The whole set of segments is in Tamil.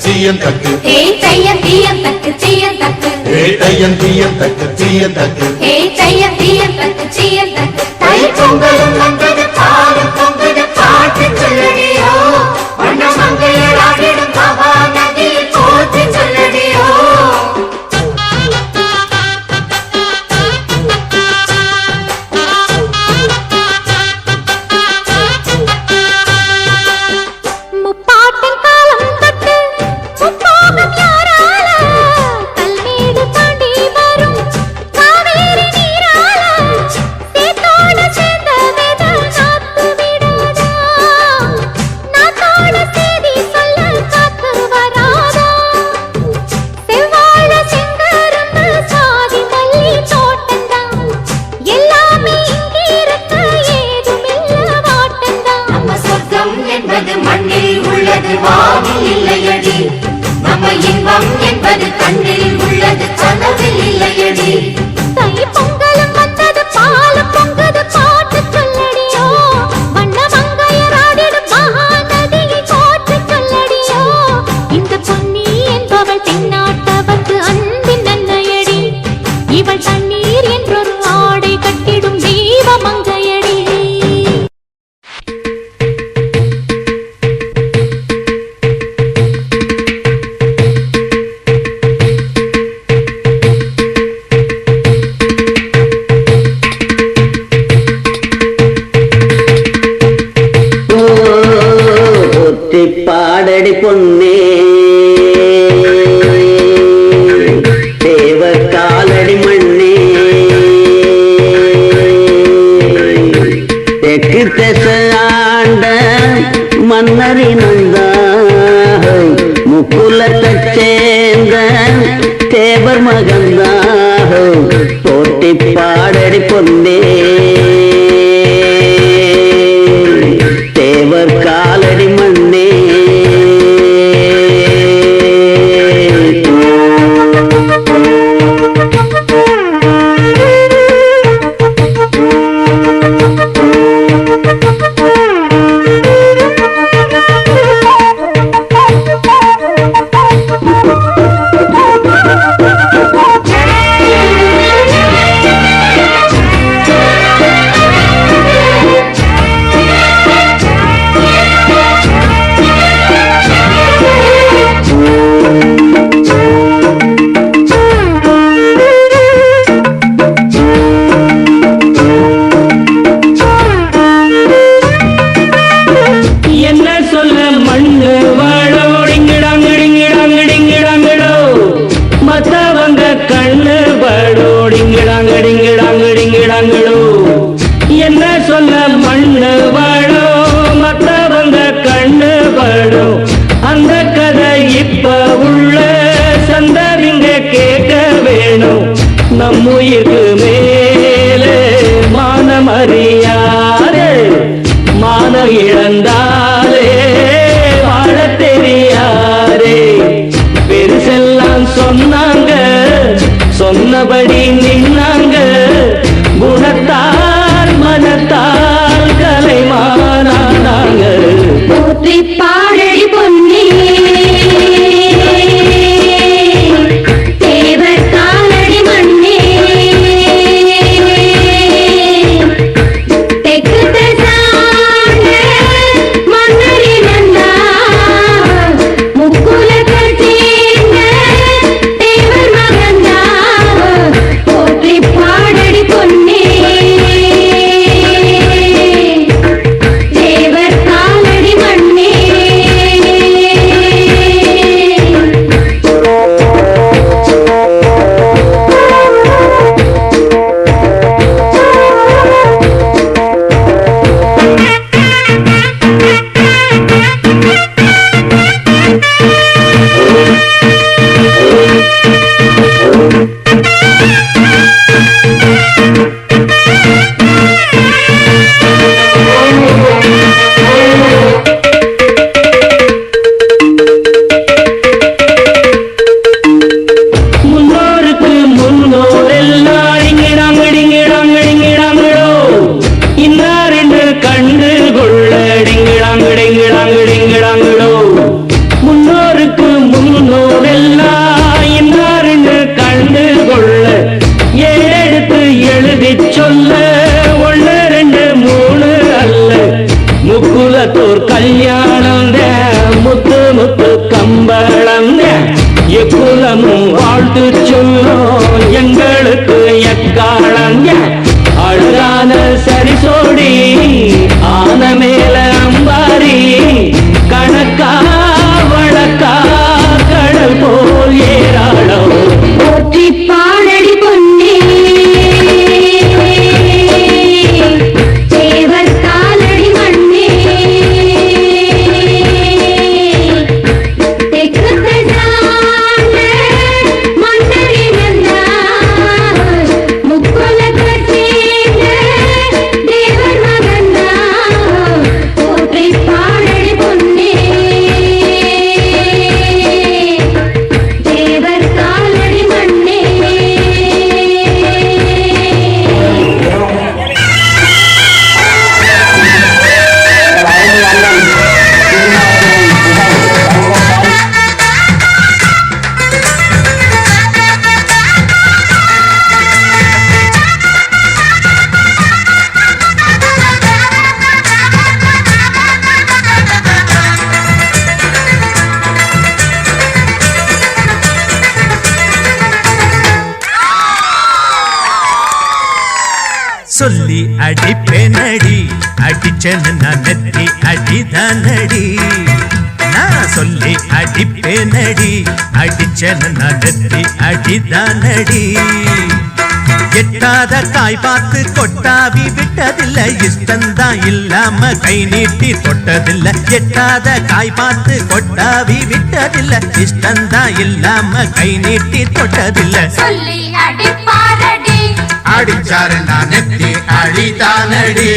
சீயன் தக்கு ஹே தையன் தீயன் தக்கு சீயன் தக்கு ஹே தையன் தீயன் தக்கு சீயன் தக்கு ஹே தையன் தீயன் தக்கு சீயன் தக்கு தை பொங்கலும் வந்தது பாலும் பொங்கல் என்று பாவி இல்லையடி. நம்ம இன்பம் என்பது கண்ணில் உள்ளது கனவில் சேர்ந்த தேவர் மகந்தாகும் போட்டி பாடடி பொந்தே ಗಳು Felipe குலமும் வாழ்த்து சொல்லும் எங்களுக்கு எக்காலங்க? அழுதான சரி சோடி. அடிச்சனு நான் நெத்தி அடிதானடி. நான் சொல்லி அடிப்பேனடி. அடிச்சனு நான் நெத்தி அடிதானடி. எட்டாத தாய் பார்த்து கொட்டாவி விட்டதில்ல. இஷ்டந்தான் இல்லாம கை நீட்டி தொட்டதில்ல. எட்டாத காய் பார்த்து கொட்டாவி விட்டதில்ல. இஷ்டந்தான் இல்லாம கை நீட்டி தொட்டதில்லை. சொல்லி அடிப்பாரடி. அடிச்சாரு நான் நெத்தி அடிதானடி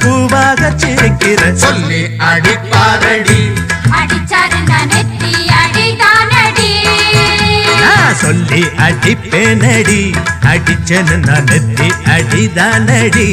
பூவாக சிரிக்கிற சொல்லி அடிப்பாரடி. சொல்லி அடிப்பேனடி. அடிச்சனு நான் நெத்தி அடிதானடி.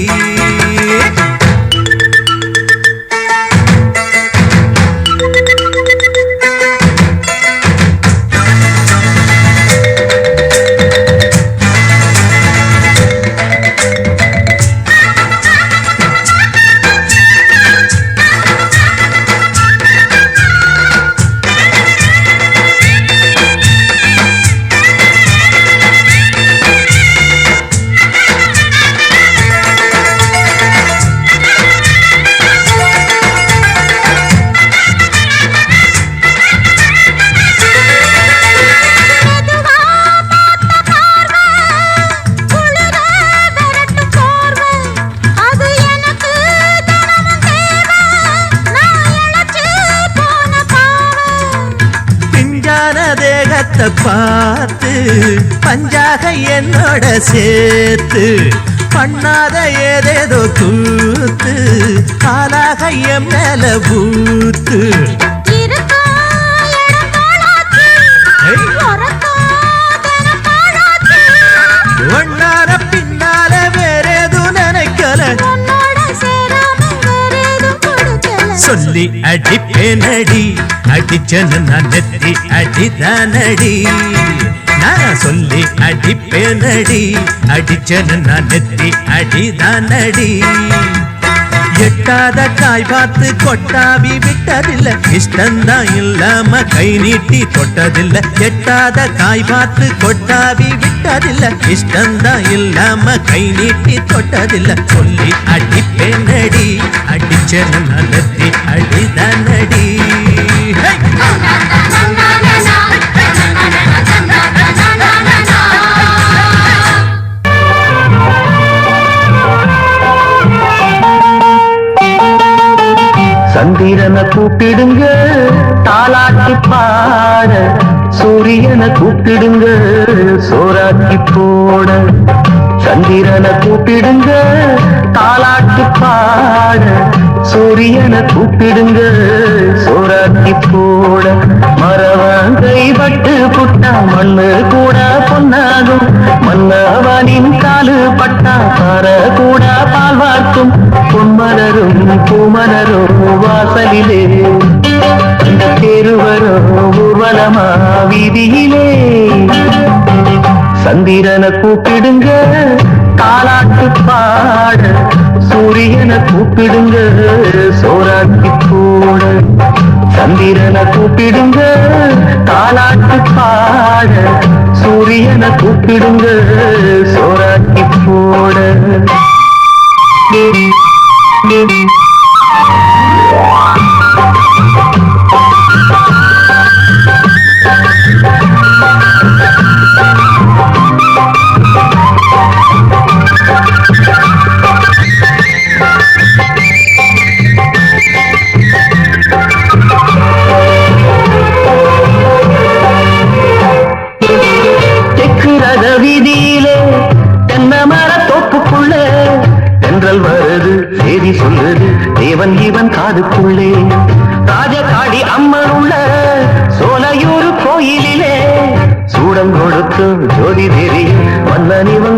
சேர்த்து பண்ணாத ஏதேதோ கூத்து காலாக என் மேல பூத்து ஒன்னார பின்னால நினைக்கல. சொல்லி அடிப்பேனடி அடிச்சனு நான் நெத்தி அடிதானடி. நான் சொல்லி அடிப்பேனடி. அடிச்சனு நான் நெத்தி அடிதானடி. எட்டாத காய் பார்த்து கொட்டாவி விட்டதில்ல. இஷ்டந்தான் இல்லாம கை நீட்டி தொட்டதில்ல. எட்டாத காய் பார்த்து கொட்டாவி விட்டதில்ல. இஷ்டந்தான் இல்லாம கை நீட்டி தொட்டதில்ல. சொல்லி அடிப்பேனடி. அடிச்ச நல்லத்தி அடிதானடி. ஹே! சந்திரனை கூப்பிடுங்க தாலாட்டி பாட. சூரியனை கூப்பிடுங்க சோறாக்கி போட. சந்திரனை கூப்பிடுங்க தாலாட்டி பாட சூரியனை கூப்பிடுங்க. சோறாக்கி போட மரவன் கைப்பட்டு புட்டா மண்ணு கூட பொன்னாகும். மன்னவனின் காலு பட்டா பற கூட பால் வார்க்கும். பொன்மலரும் பூமலரும் வாசலிலே. அந்த தெருவரும் ஊர்வலமா வீதியிலே. சந்திரனை கூப்பிடுங்க. தாலாட்டு பாட சூரியனை கூப்பிடுங்க. சோராட்டி போட சந்திரனை கூப்பிடுங்க. தாலாட்டு பாட சூரியனை கூப்பிடுங்க. சோராட்டி போட. தெற்கு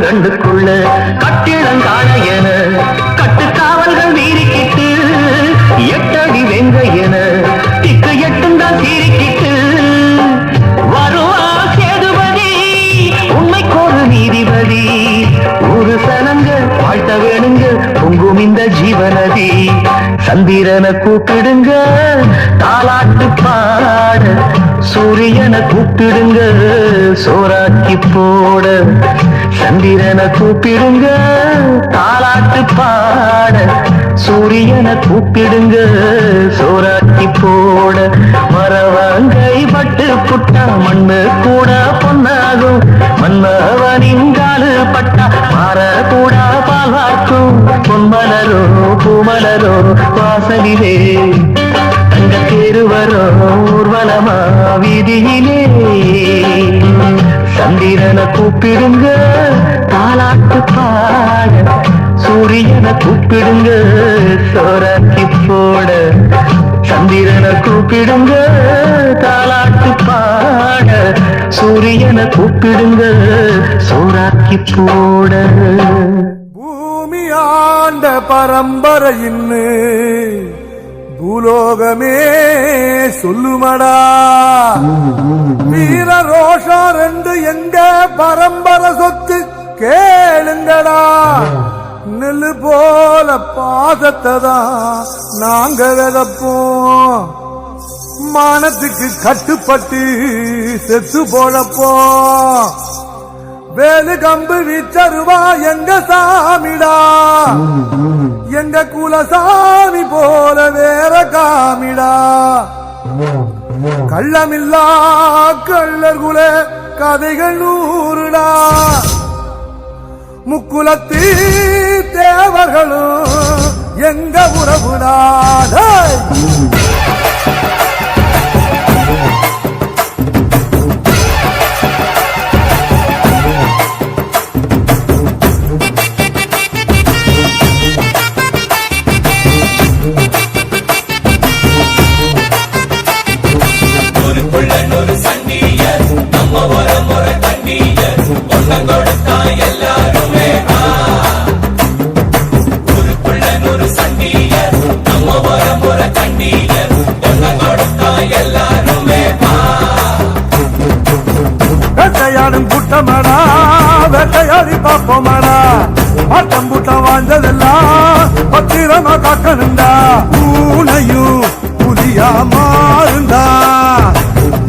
கண்ணுக்குள்ள கட்டிடங்கான என கட்டுக்காவல்கள் வீரிக்கிட்டு எட்டடி வெங்க என திக்கு எட்டும் தான் சீரிக்கிட்டு வருவா சேதுபதி உண்மைக்கோரு நீதிபதி. ஒரு சனங்கள் வாழ்த்த வேணுங்க பொங்கும் இந்த ஜீவநதி. சந்திரனை கூப்பிடுங்க தாலாட்டு பாட சூரியனை கூப்பிடுங்க சோறாக்கி போட. சந்திரனை கூப்பிடுங்க தாலாட்டு பாட. சூரியனை கூப்பிடுங்க சோராட்டி போட. மரவங்கை பட்டு புட்டா மண்ணு கூட பொன்னாகும். மன்னவனின் காலு பட்டா மாற கூட பாலாக்கும் பொன்மலரோ பூமலரோ வாசலிலே. தங்க தேருவரோ ஊர்வலமா வீதியிலே. சந்திரனை கூப்பிடுங்க தாலாட்டு பாட. சூரியனை கூப்பிடுங்க சோராக்கி போட. சந்திரனை கூப்பிடுங்க தாலாட்டு பாட. சூரியனை கூப்பிடுங்க சோராக்கி போட. பூமி ஆண்ட பரம்பரையின்னு பூலோகமே சொல்லுமடா. வீர ரோஷா ரெண்டு எங்க பரம்பரை சொத்து கேளுங்கடா. நெல்லு போல பாசத்தை தான் நாங்க விதப்போம். மானத்துக்கு கட்டுப்பட்டு செத்து போழப்போம். வேலு கம்பு வீச்சருவா எங்க சாமிடா? எங்க குலசாமி போல வேற காமிடா? கள்ளமில்லா கள்ளர் குல கதைகள் நூறுடா. முக்குலத்தி தேவர்களும் எங்க உறவுடா? கூட்டமடா வேட்டையாடி பாப்போமடா ஆட்டம் கூட்டம் வாழ்ந்ததெல்லாம் பத்திரமா காக்கணுண்டா பூனையும் புலியா மாறுந்தா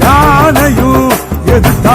யானையும் எதிர்த்தா